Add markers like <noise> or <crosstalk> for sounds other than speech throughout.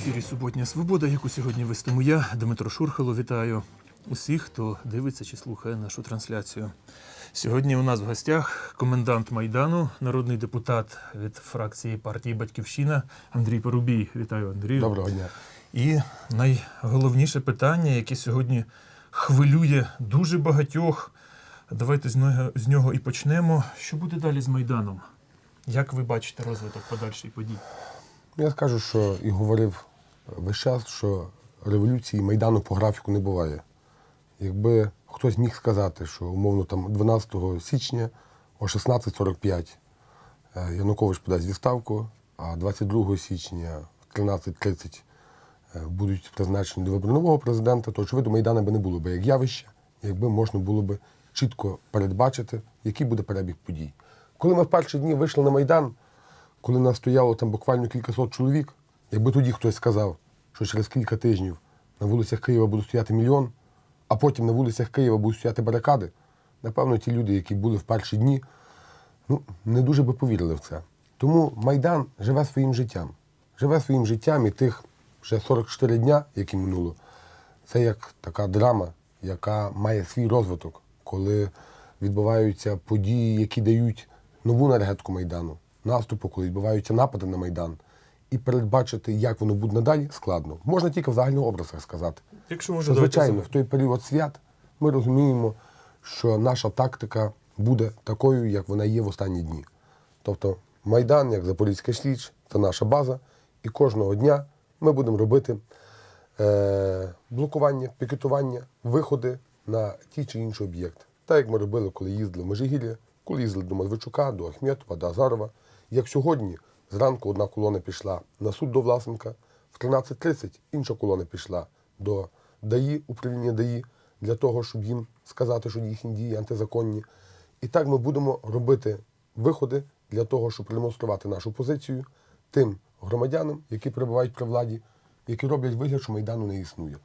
ефірі Суботня Свобода, яку сьогодні вестиму я, Дмитро Шурхало. Вітаю усіх, хто дивиться чи слухає нашу трансляцію. Сьогодні у нас в гостях комендант Майдану, народний депутат від фракції партії Батьківщина Андрій Порубій. Вітаю, Андрію. Доброго дня. І найголовніше питання, яке сьогодні хвилює дуже багатьох. Давайте з нього, і почнемо. Що буде далі з Майданом? Як ви бачите розвиток подальших подій? Я скажу, що і говорив весь час, що революції Майдану по графіку не буває. Якби хтось міг сказати, що умовно там 12 січня о 16.45 е, Янукович подасть відставку, а 22 січня в 13.30 е, будуть призначені до вибору нового президента, то очевидно Майдана би не було би як явище, якби можна було би чітко передбачити, який буде перебіг подій. Коли ми в перші дні вийшли на Майдан, коли нас стояло там буквально кількасот чоловік, якби тоді хтось сказав, що через кілька тижнів на вулицях Києва буде стояти мільйон, а потім на вулицях Києва будуть стояти барикади, напевно, ті люди, які були в перші дні, ну, не дуже би повірили в це. Тому Майдан живе своїм життям. Живе своїм життям і тих вже 44 дня, які минуло, це як така драма, яка має свій розвиток, коли відбуваються події, які дають нову енергетику Майдану, наступу, коли відбуваються напади на Майдан. І передбачити, як воно буде надалі, складно. Можна тільки в загальних образах сказати. Якщо можна, Що, звичайно, в той період свят ми розуміємо, що наша тактика буде такою, як вона є в останні дні. Тобто Майдан, як Запорізька Сліч, це наша база, і кожного дня ми будемо робити е, блокування, пікетування, виходи на ті чи інші об'єкти. Так як ми робили, коли їздили в Межигір'я, коли їздили до Медведчука, до Ахметова, до Азарова. Як сьогодні, зранку одна колона пішла на суд до Власенка, в 13.30 інша колона пішла до ДАІ, управління ДАІ, для того, щоб їм сказати, що їхні дії антизаконні. І так ми будемо робити виходи для того, щоб продемонструвати нашу позицію тим громадянам, які перебувають при владі, які роблять вигляд, що Майдану не існує.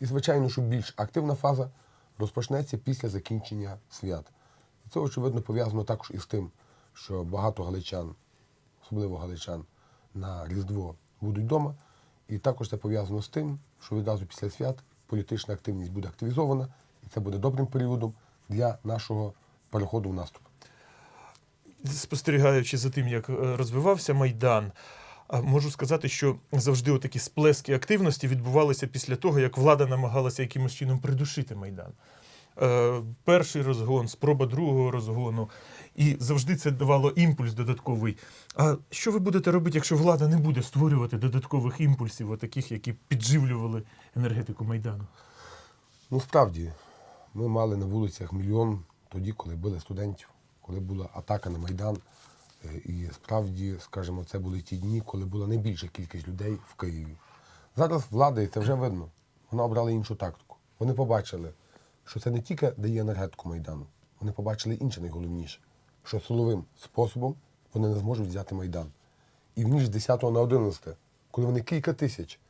І, звичайно, що більш активна фаза розпочнеться після закінчення свят. Це, очевидно, пов'язано також із тим, що багато галичан, особливо галичан, на Різдво будуть вдома. І також це пов'язано з тим, що відразу після свят політична активність буде активізована, і це буде добрим періодом для нашого переходу в наступ. спостерігаючи за тим, як е, розвивався Майдан, можу сказати, що завжди такі сплески активності відбувалися після того, як влада намагалася якимось чином придушити Майдан. Е, Перший розгон, спроба другого розгону, і завжди це давало імпульс додатковий. А що ви будете робити, якщо влада не буде створювати додаткових імпульсів, таких, які підживлювали енергетику Майдану? Ну, справді, ми мали на вулицях мільйон тоді, коли били студентів, коли була атака на Майдан. Е, І справді, скажімо, це були ті дні, коли була найбільша кількість людей в Києві. Зараз влада, і це вже видно, вона обрала іншу тактику. Вони побачили, що це не тільки дає енергетику Майдану, вони побачили інше найголовніше, що силовим способом вони не зможуть взяти Майдан. І в ніч з 10 на 11, коли вони кілька тисяч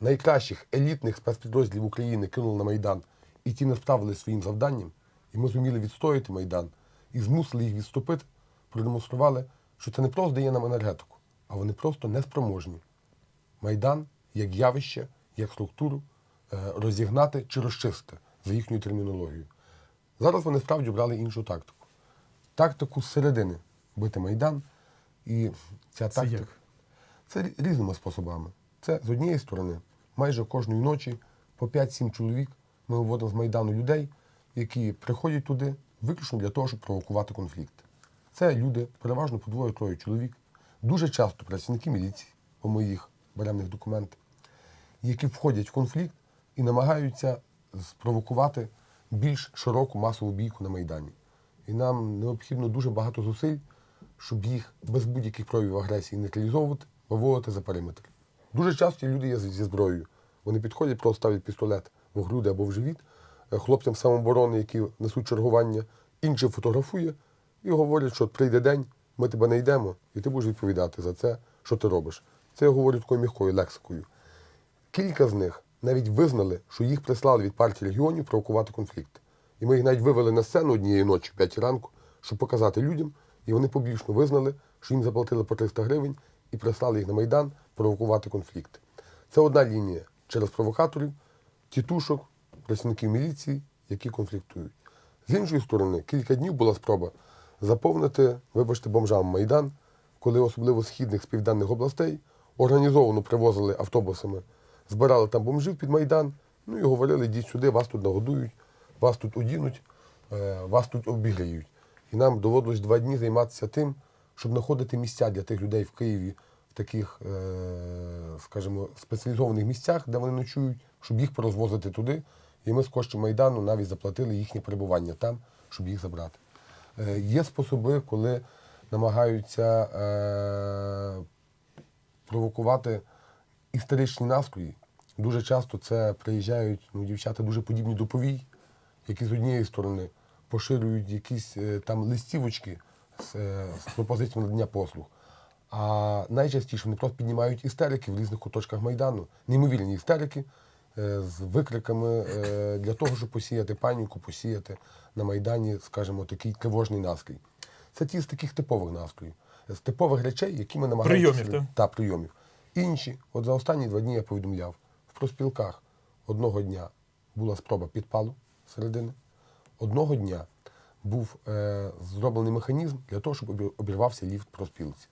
найкращих елітних спецпідрозділів України кинули на Майдан, і ті не справилися своїм завданням, і ми зуміли відстояти Майдан і змусили їх відступити, продемонстрували, що це не просто дає нам енергетику, а вони просто неспроможні. Майдан як явище, як структуру е, розігнати чи розчистити за їхньою термінологією. Зараз вони справді обрали іншу тактику. Тактику зсередини бити Майдан. І ця Це тактика. як? Це різними способами. Це з однієї сторони, майже кожної ночі по 5-7 чоловік ми виводимо з Майдану людей, які приходять туди виключно для того, щоб провокувати конфлікт. Це люди, переважно по двоє-троє чоловік, дуже часто працівники міліції, бо ми їх беремо в них документи, які входять в конфлікт і намагаються спровокувати більш широку масову бійку на Майдані. І нам необхідно дуже багато зусиль, щоб їх без будь-яких проявів агресії нейтралізовувати, виводити за периметр. Дуже часто люди є зі зброєю. Вони підходять, просто ставлять пістолет в груди або в живіт, е, хлопцям самооборони, які несуть чергування, інший фотографує і говорять, що прийде день, ми тебе не йдемо, і ти будеш відповідати за це, що ти робиш. Це я говорю такою м'якою лексикою. Кілька з них навіть визнали, що їх прислали від партії регіонів провокувати конфлікт. І ми їх навіть вивели на сцену однієї ночі, 5 ранку, щоб показати людям, і вони публічно визнали, що їм заплатили по 300 гривень і прислали їх на Майдан провокувати конфлікт. Це одна лінія через провокаторів, тітушок, працівників міліції, які конфліктують. З іншої сторони, кілька днів була спроба заповнити, вибачте, бомжам Майдан, коли особливо східних з південних областей організовано привозили автобусами, збирали там бомжів під Майдан, ну і говорили, йдіть сюди, вас тут нагодують, вас тут одінуть, е, вас тут обігріють. І нам доводилось два дні займатися тим, щоб знаходити місця для тих людей в Києві, в таких, е, скажімо, спеціалізованих місцях, де вони ночують, щоб їх порозвозити туди. І ми з коштів Майдану навіть заплатили їхнє перебування там, щоб їх забрати. Е, Є способи, коли намагаються провокувати історичні настрої. Дуже часто це приїжджають ну, дівчата дуже подібні до повій, які з однієї сторони поширюють якісь е, там листівочки з, е, з пропозиціями надання послуг. А найчастіше вони просто піднімають істерики в різних куточках Майдану, неймовірні істерики е, з викриками е, для того, щоб посіяти паніку, посіяти на Майдані, скажімо, такий тривожний настрій. Це ті з таких типових настроїв, з типових речей, які ми намагаємося... Прийомів, так? Та, прийомів. Інші, от за останні два дні я повідомляв, в проспілках одного дня була спроба підпалу середини, одного дня був е, зроблений механізм для того, щоб обірвався ліфт проспілці.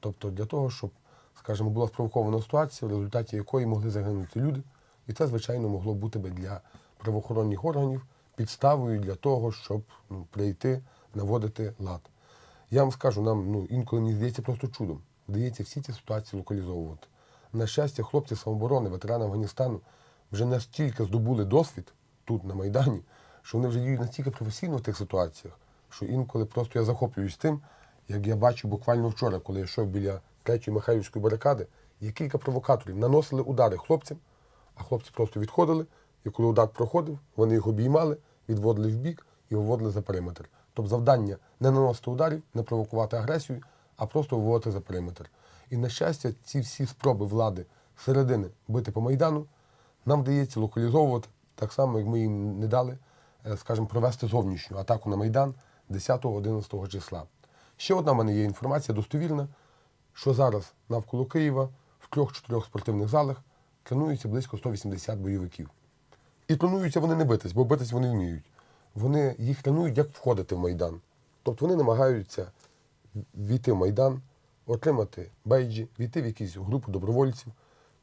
Тобто для того, щоб, скажімо, була спровокована ситуація, в результаті якої могли загинути люди. І це, звичайно, могло бути би для правоохоронних органів підставою для того, щоб ну, прийти, наводити лад. Я вам скажу, нам ну, інколи мені здається просто чудом. Вдається всі ці ситуації локалізовувати. На щастя, хлопці самооборони, ветерани Афганістану вже настільки здобули досвід тут, на Майдані, що вони вже діють настільки професійно в тих ситуаціях, що інколи просто я захоплююсь тим, як я бачу буквально вчора, коли я йшов біля третьої Михайлівської барикади, є кілька провокаторів наносили удари хлопцям, а хлопці просто відходили, і коли удар проходив, вони їх обіймали, відводили в бік і виводили за периметр. Тобто завдання не наносити ударів, не провокувати агресію, а просто виводити за периметр. І на щастя, ці всі спроби влади середини бити по Майдану нам вдається локалізовувати так само, як ми їм не дали, е, скажімо, провести зовнішню атаку на Майдан 10-11 числа. Ще одна в мене є інформація достовірна, що зараз навколо Києва в трьох-чотирьох спортивних залах тренуються близько 180 бойовиків. І тренуються вони не битись, бо битись вони вміють. Вони їх тренують, як входити в Майдан. Тобто вони намагаються війти в Майдан, отримати бейджі, війти в якусь групу добровольців,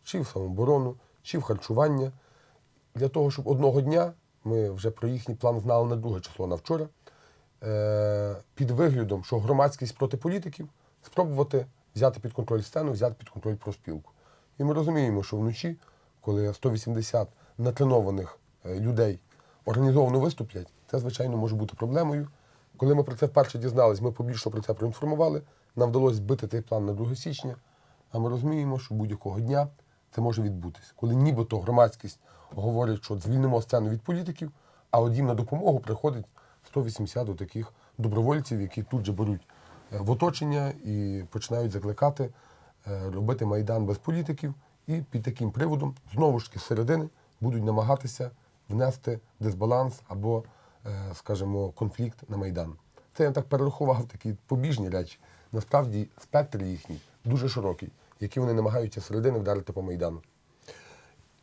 чи в самооборону, чи в харчування. Для того, щоб одного дня, ми вже про їхній план знали на друге число на вчора, е- під виглядом, що громадськість проти політиків, спробувати взяти під контроль сцену, взяти під контроль проспілку. І ми розуміємо, що вночі, коли 180 натренованих е, людей організовано виступлять, це, звичайно, може бути проблемою. Коли ми про це вперше дізнались, ми публічно про це проінформували. Нам вдалося збити цей план на 2 січня. А ми розуміємо, що будь-якого дня це може відбутися. Коли нібито громадськість говорить, що звільнимо сцену від політиків, а от їм на допомогу приходить 180 до таких добровольців, які тут же беруть е, в оточення і починають закликати е, робити майдан без політиків. І під таким приводом знову ж таки з середини будуть намагатися внести дисбаланс або, скажімо, конфлікт на майдан. Це я так перерахував такі побіжні речі. Насправді спектр їхній дуже широкий, який вони намагаються середини вдарити по майдану.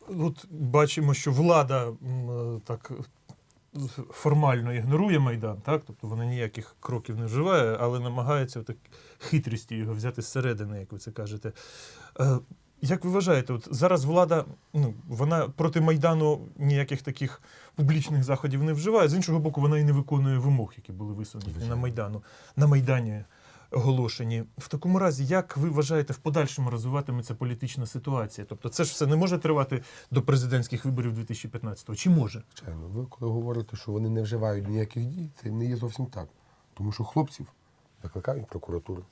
От бачимо, що влада е, так е, формально ігнорує Майдан, так? Тобто вона ніяких кроків не вживає, але намагається так хитрістю його взяти зсередини, як ви це кажете. Як ви вважаєте, от зараз влада ну, вона проти Майдану ніяких таких публічних заходів не вживає, з іншого боку, вона і не виконує вимог, які були висунуті на Майдану, на Майдані оголошені. В такому разі, як ви вважаєте, в подальшому розвиватиметься політична ситуація? Тобто, це ж все не може тривати до президентських виборів 2015-го? Чи може? Звичайно, ви коли говорите, що вони не вживають ніяких дій, це не є зовсім так. Тому що хлопців викликають прокуратуру.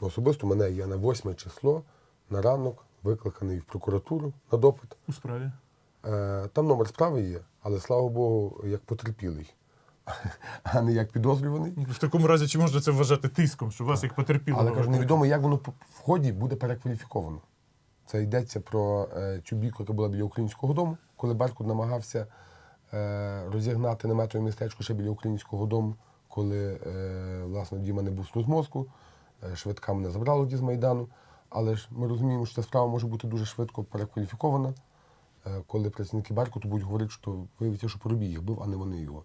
Ну, Особисто мене я на 8 число на ранок викликаний в прокуратуру на допит. У справі. Е, Там номер справи є, але слава Богу, як потерпілий, <laughs> а не як підозрюваний. В такому разі, чи можна це вважати тиском, що вас як потерпіло? Але кажу, невідомо, як воно в ході буде перекваліфіковано. Це йдеться про е, цю бійку, яка була біля українського дому, коли Беркут намагався е, розігнати наметове містечко ще біля українського дому, коли власне Діма не був з мозку, е, швидка мене забрала тоді з Майдану. Але ж ми розуміємо, що ця справа може бути дуже швидко перекваліфікована, е, коли працівники Беркуту будуть говорити, що виявиться, що Поробій їх бив, а не вони його.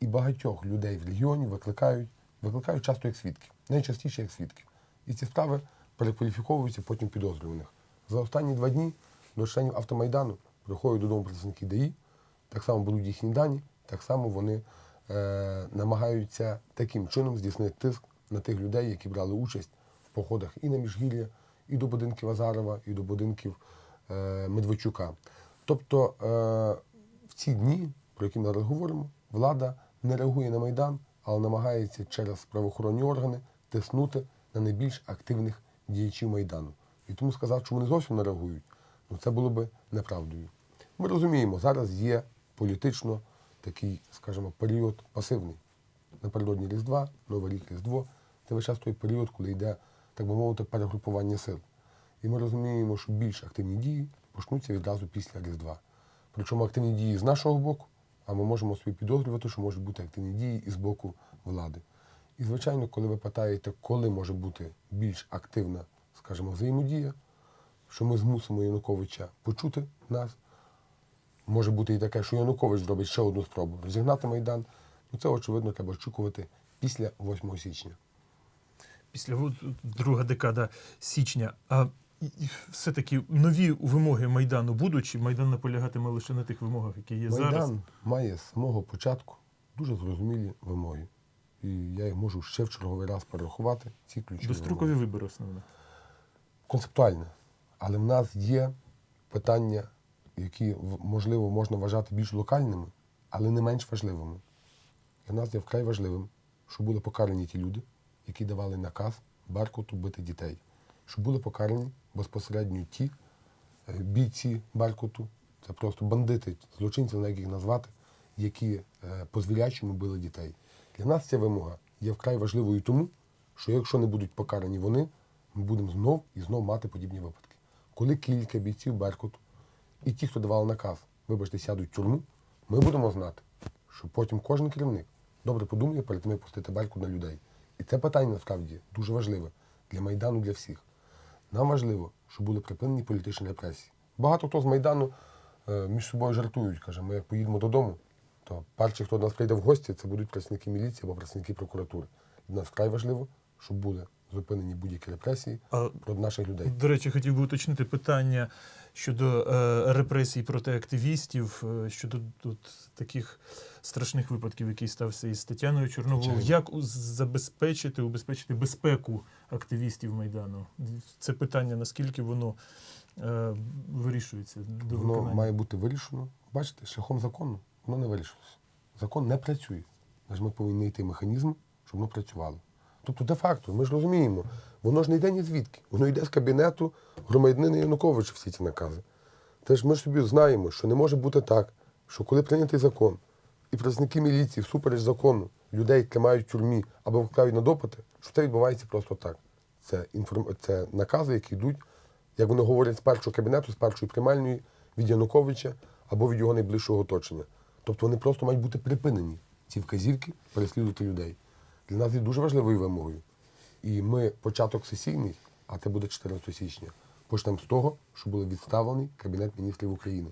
І багатьох людей в регіоні викликають, викликають часто як свідків, найчастіше як свідків. І ці справи перекваліфіковуються потім підозрюваних. За останні два дні до членів автомайдану приходять додому працівники ДАІ, так само будуть їхні дані, так само вони е, намагаються таким чином здійснити тиск на тих людей, які брали участь в походах і на Міжгір'я, і до будинків Азарова, і до будинків е, Медведчука. Тобто е, в ці дні, про які ми зараз говоримо, влада не реагує на Майдан, але намагається через правоохоронні органи тиснути на найбільш активних діячів Майдану. І тому сказати, що вони зовсім не реагують, ну це було би неправдою. Ми розуміємо, зараз є політично такий, скажімо, період пасивний. Напередодні Різдва, Новий рік Різдво. Це весь час той період, коли йде, так би мовити, перегрупування сил. І ми розуміємо, що більш активні дії почнуться відразу після Різдва. Причому активні дії з нашого боку, а ми можемо собі підозрювати, що можуть бути активні дії і з боку влади. І, звичайно, коли ви питаєте, коли може бути більш активна, скажімо, взаємодія, що ми змусимо Януковича почути нас, може бути і таке, що Янукович зробить ще одну спробу розігнати Майдан. Ну це, очевидно, треба очікувати після 8 січня. Після друга декада січня. А все-таки нові вимоги Майдану будуть, чи Майдан наполягатиме лише на тих вимогах, які є Майдан зараз? має з самого початку дуже зрозумілі вимоги. І я їх можу ще в черговий раз перерахувати. Ці ключові Дострокові вибори основно. концептуальне. Але в нас є питання, які можливо можна вважати більш локальними, але не менш важливими. Для нас є вкрай важливим, щоб були покарані ті люди, які давали наказ Беркуту бити дітей. Щоб були покарані безпосередньо ті е, бійці Беркуту, це просто бандити, злочинці, не знаю, як їх назвати, які е, по звірячому били дітей. Для нас ця вимога є вкрай важливою тому, що якщо не будуть покарані вони, ми будемо знов і знов мати подібні випадки. Коли кілька бійців Беркуту і ті, хто давали наказ, вибачте, сядуть в тюрму, ми будемо знати, що потім кожен керівник добре подумає перед тим, як пустити Беркут на людей. І це питання насправді дуже важливе для Майдану, для всіх. Нам важливо, щоб були припинені політичні репресії. Багато хто з Майдану е, між собою жартують, каже, ми як поїдемо додому, то перші, хто до нас прийде в гості, це будуть працівники міліції або працівники прокуратури. Для нас вкрай важливо, щоб були зупинені будь-які репресії А проти наших людей. До речі, хотів би уточнити питання щодо е, репресій проти активістів, е, щодо тут таких страшних випадків, який стався із Тетяною Чорновою. Як забезпечити, убезпечити безпеку активістів Майдану? Це питання, наскільки воно е, вирішується до Воно виконання? має бути вирішено. Бачите, шляхом закону воно не вирішилося. Закон не працює. Тож ми повинні знайти механізм, щоб воно працювало. Тобто, де-факто, ми ж розуміємо, воно ж не йде ні звідки. Воно йде з кабінету громадянина Януковича всі ці накази. Теж ми ж собі знаємо, що не може бути так, що коли прийнятий закон, і працівники міліції всупереч закону людей тримають в тюрмі або викликають на допити, що це відбувається просто так. Це, інформ... це накази, які йдуть, як вони говорять, з першого кабінету, з першої приймальної від Януковича або від його найближчого оточення. Тобто вони просто мають бути припинені, ці вказівки переслідувати людей. Для нас є дуже важливою вимогою. І ми початок сесійний, а це буде 14 січня, почнемо з того, що був відставлений Кабінет міністрів України,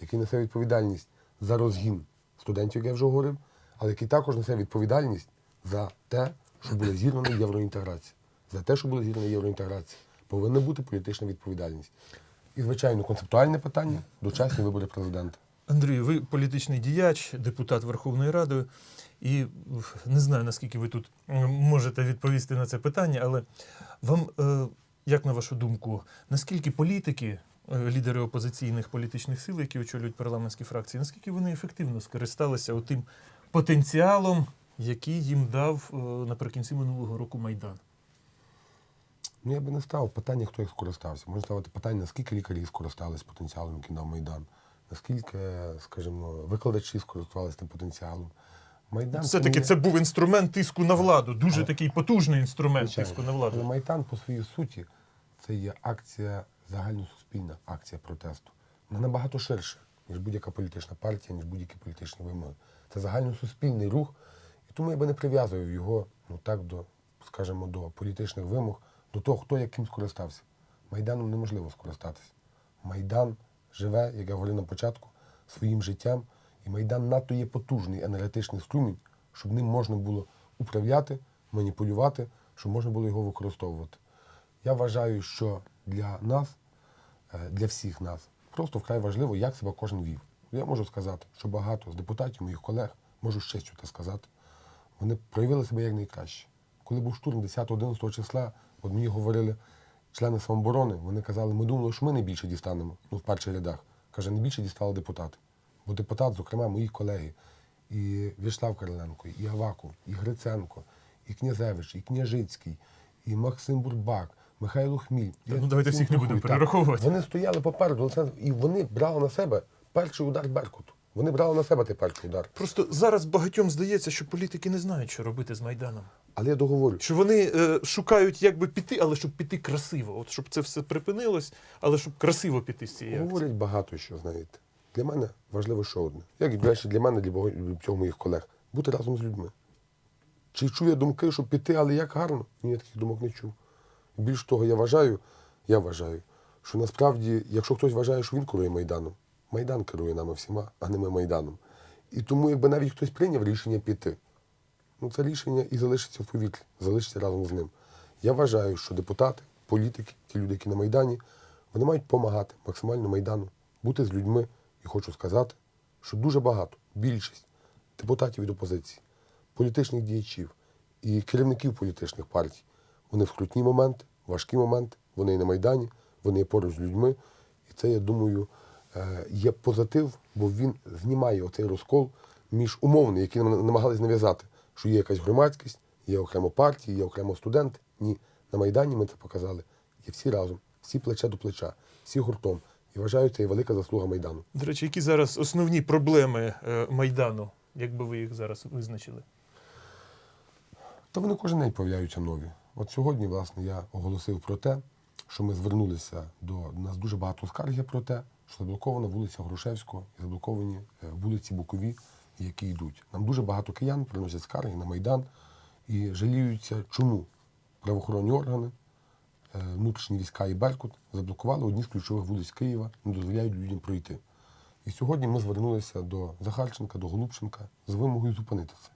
який несе відповідальність за розгін студентів, як я вже говорив, але який також несе відповідальність за те, що була зірвана євроінтеграція. За те, що була зірвана євроінтеграція, повинна бути політична відповідальність. І, звичайно, концептуальне питання дочасні вибори президента. Андрію, ви політичний діяч, депутат Верховної Ради, і не знаю, наскільки ви тут можете відповісти на це питання, але вам, е, як на вашу думку, наскільки політики, е, лідери опозиційних політичних сил, які очолюють парламентські фракції, наскільки вони ефективно скористалися тим потенціалом, який їм дав е, наприкінці минулого року Майдан? Ну, я би не ставив питання, хто їх скористався. Можна ставити питання, наскільки лікарі скористались потенціалом, який дав Майдан, наскільки, скажімо, викладачі скористувалися тим потенціалом. Майдан Все-таки це був інструмент тиску на владу, дуже Але- такий потужний інструмент Звичайно. тиску на Але владу. Майдан по своїй суті це є акція, загальносуспільна акція протесту. Вона набагато ширша, ніж будь-яка політична партія, ніж будь-які політичні вимоги. Це загальносуспільний рух, і тому я би не прив'язував його ну так до, скажімо, до політичних вимог, до того, хто яким скористався. Майданом неможливо скористатися. Майдан живе, як я говорив на початку, своїм життям. І Майдан надто є потужний енергетичний струмінь, щоб ним можна було управляти, маніпулювати, щоб можна було його використовувати. Я вважаю, що для нас, е, для всіх нас, просто вкрай важливо, як себе кожен вів. Я можу сказати, що багато з депутатів, моїх колег, можу з честю це сказати, вони проявили себе як найкраще. Коли був штурм 10-11 числа, от мені говорили члени самооборони, вони казали, ми думали, що ми найбільше дістанемо, ну, в перших рядах. Каже, найбільше дістали депутати. Бо депутат, зокрема, мої колеги, і В'ячеслав Кириленко, і Аваков, і Гриценко, і Князевич, і Княжицький, і Максим Бурбак, Михайло Хміль. Та, ну, давайте всіх не будемо так. перераховувати. Вони стояли попереду, і вони брали на себе перший удар Беркуту. Вони брали на себе той перший удар. Просто зараз багатьом здається, що політики не знають, що робити з Майданом. Але я договорю, Що вони е, шукають, як би піти, але щоб піти красиво. От щоб це все припинилось, але щоб красиво піти з цієї. Говорять багато що, знаєте. Для мене важливо ще одне. Як до для мене, для багатьох моїх колег, бути разом з людьми. Чи чув я думки, щоб піти, але як гарно? Ні, я таких думок не чув. Більш того, я вважаю, я вважаю, що насправді, якщо хтось вважає, що він керує Майданом, Майдан керує нами всіма, а не ми Майданом. І тому, якби навіть хтось прийняв рішення піти, ну це рішення і залишиться в повітрі, залишиться разом з ним. Я вважаю, що депутати, політики, ті люди, які на Майдані, вони мають допомагати максимально Майдану, бути з людьми. І хочу сказати, що дуже багато, більшість депутатів від опозиції, політичних діячів і керівників політичних партій, вони в скрутні моменти, важкі моменти, вони і на Майдані, вони поруч з людьми. І це, я думаю, е, є позитив, бо він знімає оцей розкол між умовний, який нам намагались нав'язати, що є якась громадськість, є окремо партії, є окремо студенти. Ні, на Майдані ми це показали. Є всі разом, всі плече до плеча, всі гуртом. І вважаю, це є велика заслуга Майдану. До речі, які зараз основні проблеми е, Майдану, як би ви їх зараз визначили? Та вони кожен день появляються нові. От сьогодні, власне, я оголосив про те, що ми звернулися до у нас дуже багато скарг про те, що заблокована вулиця Грушевського і заблоковані е, вулиці Букові, які йдуть. Нам дуже багато киян приносять скарги на Майдан і жаліються, чому правоохоронні органи, внутрішні війська і Беркут заблокували одні з ключових вулиць Києва, не дозволяють людям пройти. І сьогодні ми звернулися до Захарченка, до Голубченка з вимогою зупинити це.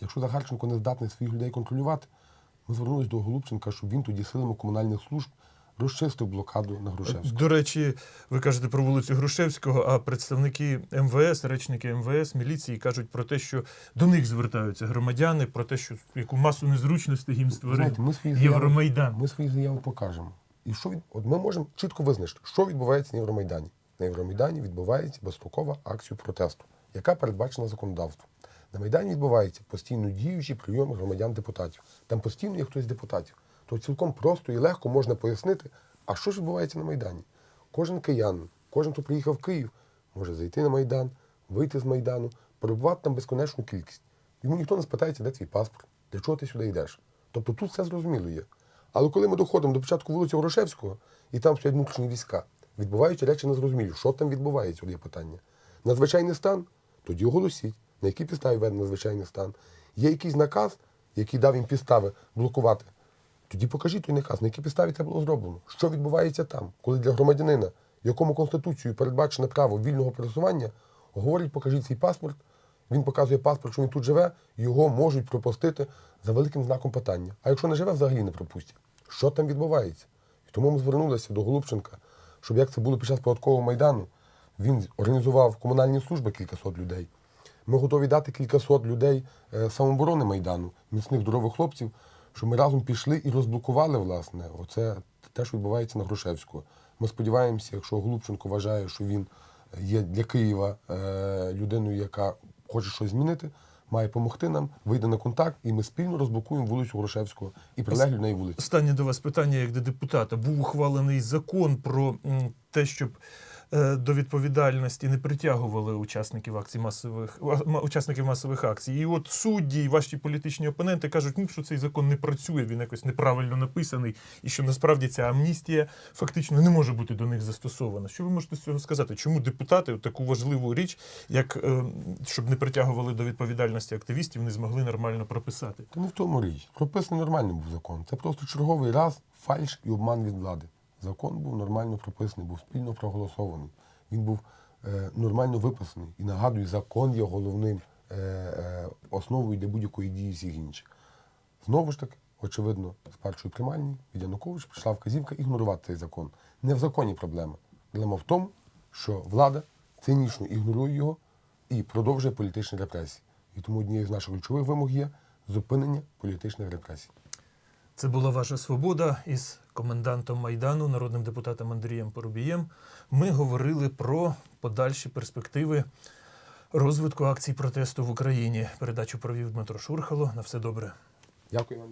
Якщо Захарченко не здатний своїх людей контролювати, ми звернулися до Голубченка, щоб він тоді силами комунальних служб розчистив блокаду на Грушевську. До речі, ви кажете про вулицю Грушевського, а представники МВС, речники МВС, міліції кажуть про те, що до них звертаються громадяни, про те, що яку масу незручностей їм створив Євромайдан. ми свої заяви покажемо. І що від... От ми можемо чітко визначити, що відбувається на Євромайдані. На Євромайдані відбувається безстрокова акція протесту, яка передбачена законодавством. На Майдані відбувається постійно діючий прийом громадян-депутатів. Там постійно є хтось з депутатів. То цілком просто і легко можна пояснити, а що ж відбувається на Майдані. Кожен киянин, кожен, хто приїхав в Київ, може зайти на Майдан, вийти з Майдану, перебувати там безконечну кількість. Йому ніхто не спитається, де твій паспорт, для чого ти сюди йдеш. Тобто тут все зрозуміло є. Але коли ми доходимо до початку вулиці Горошевського, і там стоять внутрішні війська, відбуваються речі незрозумілі. Що там відбувається, от є питання. Надзвичайний стан? Тоді оголосіть, на якій підставі введений надзвичайний стан. Є якийсь наказ, який дав їм підстави блокувати. Тоді покажіть той наказ, на якій підставі це було зроблено. Що відбувається там, коли для громадянина, якому Конституцією передбачене право вільного пересування, говорять, покажіть свій паспорт, він показує паспорт, що він тут живе, його можуть пропустити за великим знаком питання. А якщо не живе, взагалі не пропустять. Що там відбувається? І тому ми звернулися до Голубченка, щоб як це було під час податкового майдану, він організував комунальні служби кількасот людей. Ми готові дати кількасот людей е, самооборони Майдану, міцних здорових хлопців, щоб ми разом пішли і розблокували, власне, оце те, що відбувається на Грушевського. Ми сподіваємося, якщо Голубченко вважає, що він є для Києва е, людиною, яка хоче щось змінити, має допомогти нам, вийде на контакт, і ми спільно розблокуємо вулицю Грушевського і прилеглі неї вулиці. Останнє до вас питання як до депутата. Був ухвалений закон про те, щоб до відповідальності не притягували учасників акцій масових учасників масових акцій. І от судді і ваші політичні опоненти кажуть, ну що цей закон не працює, він якось неправильно написаний, і що насправді ця амністія фактично не може бути до них застосована. Що ви можете з цього сказати? Чому депутати таку важливу річ, як е, щоб не притягували до відповідальності активістів, не змогли нормально прописати? Не в тому річ. Прописаний нормальний був закон. Це просто черговий раз фальш і обман від влади. Закон був нормально прописаний, був спільно проголосований. Він був е, нормально виписаний. І нагадую, закон є головним е, е, основою для будь-якої дії всіх інших. Знову ж таки, очевидно, з першої приймальні від Януковича прийшла вказівка ігнорувати цей закон. Не в законі проблема. Проблема в тому, що влада цинічно ігнорує його і продовжує політичні репресії. І тому однією з наших ключових вимог є зупинення політичних репресій. Це була ваша свобода із комендантом Майдану, народним депутатом Андрієм Поробієм. Ми говорили про подальші перспективи розвитку акцій протесту в Україні. Передачу провів Дмитро Шурхало. На все добре. Дякую вам.